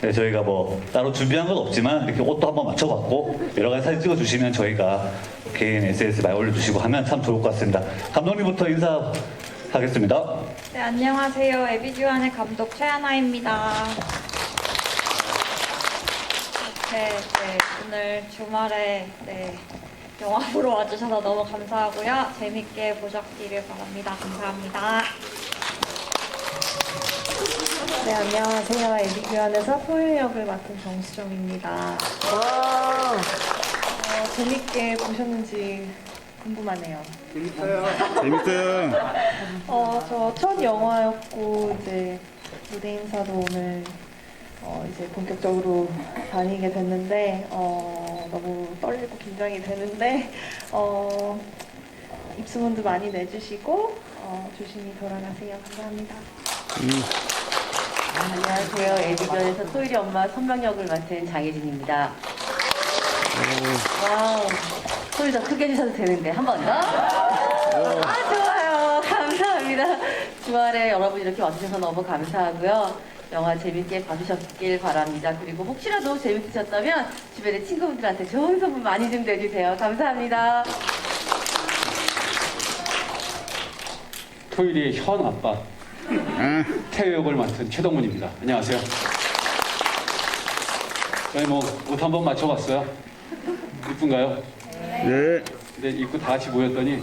네, 저희가 뭐 따로 준비한 건 없지만 이렇게 옷도 한번 맞춰봤고 여러 가지 사진 찍어주시면 저희가 개인 SNS 많이 올려주시고 하면 참 좋을 것 같습니다. 감독님부터 인사하겠습니다. 네, 안녕하세요. 에비규환의 감독 최하나입니다. 이렇게 네, 오늘 주말에 네, 영화 보러 와주셔서 너무 감사하고요. 재밌게 보셨기를 바랍니다. 감사합니다. 네, 안녕하세요. 에비규환에서 소유 역을 맡은 정수정입니다. 어, 재밌게 보셨는지 궁금하네요. 재밌어요. 어, 저 첫 영화였고, 이제 무대 인사도 오늘 어, 이제 본격적으로 다니게 됐는데, 어, 너무 떨리고 긴장이 되는데, 어, 입소문도 많이 내주시고, 어, 조심히 돌아가세요. 감사합니다. 안녕하세요. 에디견에서 소율이 엄마 선명 역을 맡은 장혜진입니다. 와우. 소리 더 크게 해주셔도 되는데, 한 번 더. 아, 좋아요. 감사합니다. 주말에 여러분 이렇게 와주셔서 너무 감사하고요. 영화 재밌게 봐주셨길 바랍니다. 그리고 혹시라도 재밌으셨다면 주변에 친구분들한테 좋은 소문 많이 좀 내주세요. 감사합니다. 토일이의 현 아빠 태우 역을 맡은 최동문입니다. 안녕하세요. 저희 뭐옷 한번 맞춰봤어요. 이쁜가요? 네. 근데 입고 다 같이 모였더니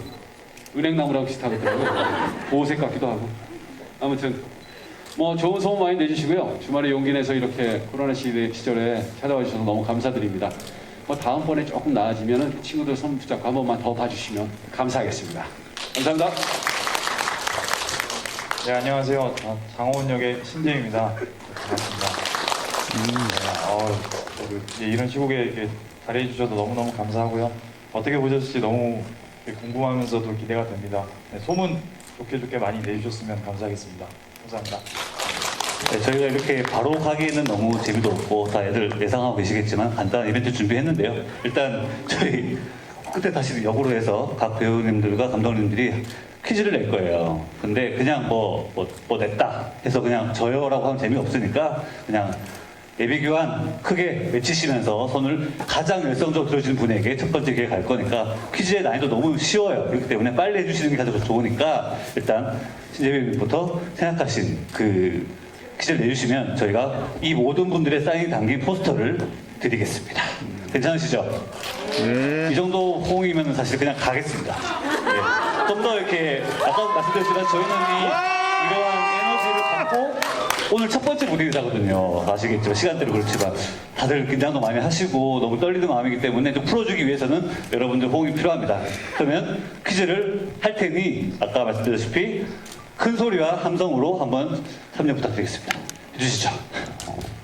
은행나무랑 비슷하더라고요. 보호색 같기도 하고. 아무튼 뭐 좋은 소문 많이 내주시고요. 주말에 용기 내서 이렇게 코로나 시대 시절에 찾아와 주셔서 너무 감사드립니다. 뭐 다음번에 조금 나아지면은 친구들 손 붙잡고 한 번만 더 봐주시면 감사하겠습니다. 감사합니다. 네, 안녕하세요. 어, 장호은 역의 신재입니다. 반갑습니다. 네, 어, 이런 시국에 이렇게 자리해 주셔서 너무너무 감사하고요. 어떻게 보셨을지 너무 궁금하면서도 기대가 됩니다. 네, 소문 좋게 좋게 많이 내주셨으면 감사하겠습니다. 감사합니다. 네, 저희가 이렇게 바로 가기에는 너무 재미도 없고 다 애들 예상하고 계시겠지만 간단한 이벤트 준비했는데요. 일단 저희 그때 다시 역으로 해서 각 배우님들과 감독님들이 퀴즈를 낼 거예요. 근데 그냥 뭐, 뭐, 뭐 냈다 해서 그냥 저요라고 하면 재미없으니까 그냥 예비교환 크게 외치시면서 손을 가장 열성적으로 들어주는 분에게 첫 번째 기회 갈 거니까 퀴즈의 난이도 너무 쉬워요. 그렇기 때문에 빨리 해주시는 게 가장 좋으니까 일단 신재빈부터 생각하신 그 퀴즈를 내주시면 저희가 이 모든 분들의 사인이 담긴 포스터를 드리겠습니다. 괜찮으시죠? 네. 이 정도 호응이면 사실 그냥 가겠습니다. 네. 좀더 이렇게 아까 말씀드렸지만 저희는 이, 이러한 에너지를 갖고 오늘 첫 번째 무대이자거든요. 아시겠죠? 시간대로 그렇지만 다들 긴장도 많이 하시고 너무 떨리는 마음이기 때문에 좀 풀어주기 위해서는 여러분들 호응이 필요합니다. 그러면 퀴즈를 할 테니 아까 말씀드렸다시피 큰 소리와 함성으로 한번 참여 부탁드리겠습니다. 해주시죠.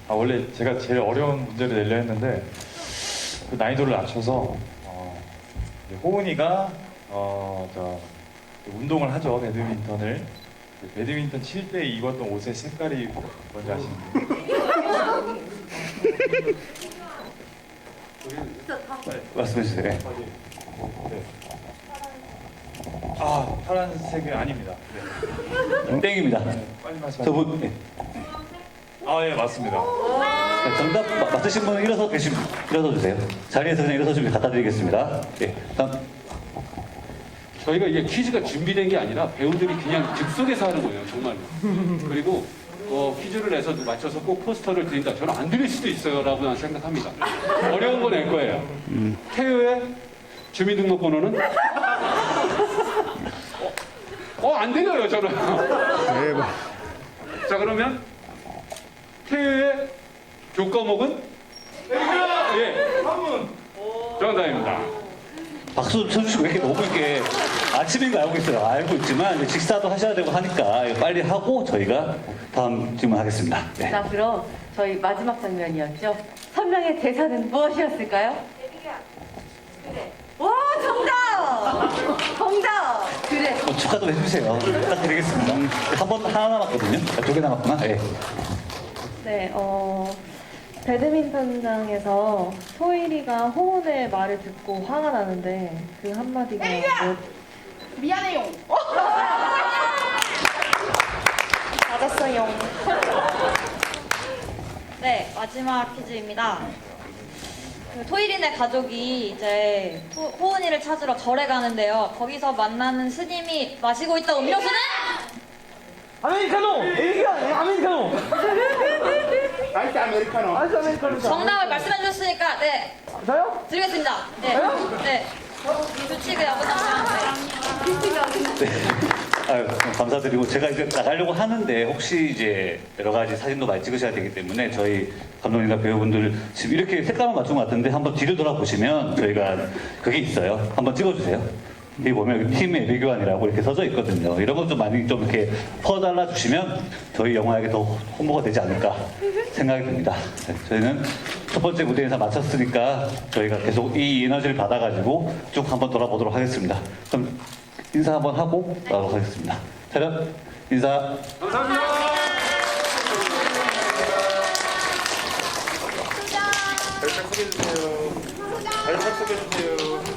아, 원래 제가 제일 어려운 문제를 내려 했는데 그 난이도를 낮춰서 어, 이제 호은이가 어, 저, 운동을 하죠 배드민턴을 그 배드민턴 칠 때 입었던 옷의 색깔이 뭔지 아시나요? 말씀해 주세요. 네. 네. 아 파란색이 아닙니다. 네. 땡입니다. 빨리 말씀하세요. 저분 네. 아 예 맞습니다. 네, 정답 마- 맞으신 분은 일어서 계시 일어서 주세요. 자리에서 그냥 일어서 좀 갖다 드리겠습니다. 예. 다음 저희가 이게 퀴즈가 준비된 게 아니라 배우들이 그냥 즉석에서 하는 거예요, 정말로. 그리고 어, 퀴즈를 내서 맞춰서 꼭 포스터를 드린다. 저는 안 드릴 수도 있어요 라고 난 생각합니다. 어려운 거 낼 거예요. 태우의 주민등록번호는 어, 안 드려요, 저는. 대박. 자, 그러면 태우의 교과목은 예, 정답입니다. 박수 좀 쳐주시고 왜 이렇게 너무 이렇게 아침인 거 알고 있어요. 알고 있지만 이제 식사도 하셔야 되고 하니까 이거 빨리 하고 저희가 다음 질문하겠습니다. 네. 자, 그럼 저희 마지막 장면이었죠. 선명의 대사는 무엇이었을까요? 와, 정답! 정답! 그래. 뭐 축하도 해주세요. 부탁드리겠습니다. 한 번 하나 남았거든요. 두 개 남았구나. 네. 네, 어, 배드민턴장에서 소일이가 호은의 말을 듣고 화가 나는데 그 한마디가 뭐, 미안해요. 맞았어요. 네, 마지막 퀴즈입니다. 그 토일인의 가족이 이제 토- 호은이를 찾으러 절에 가는데요. 거기서 만나는 스님이 마시고 있던 음료수는? 아메리카노! 애기야, 아메리카노! 아이스 아메리카노. 아이스 아메리카노. 정답을 말씀해 주셨으니까 네 저요? 드리겠습니다. 네, 네. 규칙을 어긋나면 네. 아유, 감사드리고 제가 이제 나가려고 하는데 혹시 이제 여러 가지 사진도 많이 찍으셔야 되기 때문에 저희 감독님과 배우분들 지금 이렇게 색감을 맞춘 것 같은데 한번 뒤를 돌아보시면 저희가 그게 있어요. 한번 찍어주세요. 여기 보면 팀 예비교환이라고 이렇게 써져 있거든요. 이런 것 좀 많이 좀 이렇게 퍼달라 주시면 저희 영화에게 더 홍보가 되지 않을까 생각이 듭니다. 네, 저희는 첫 번째 무대 인사 마쳤으니까 저희가 계속 이 에너지를 받아가지고 쭉 한번 돌아보도록 하겠습니다. 그럼 인사 한번 하고 나가도록 하겠습니다. 차렷 인사. 발짝 소개해주세요. 발짝 소개해주세요.